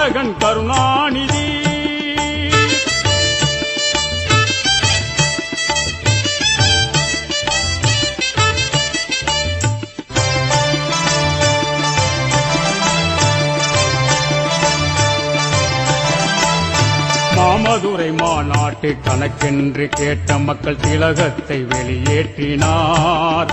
பாலகன் கருணாநிதி. மாமதுரை மாநாட்டு கணக்கென்று கேட்ட மக்கள் திலகத்தை வெளியேற்றினார்.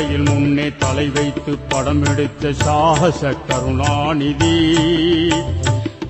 நிற்கின்ற முன்னே தலை வைத்து படம் எடுத்த சாகச கருணாநிதி.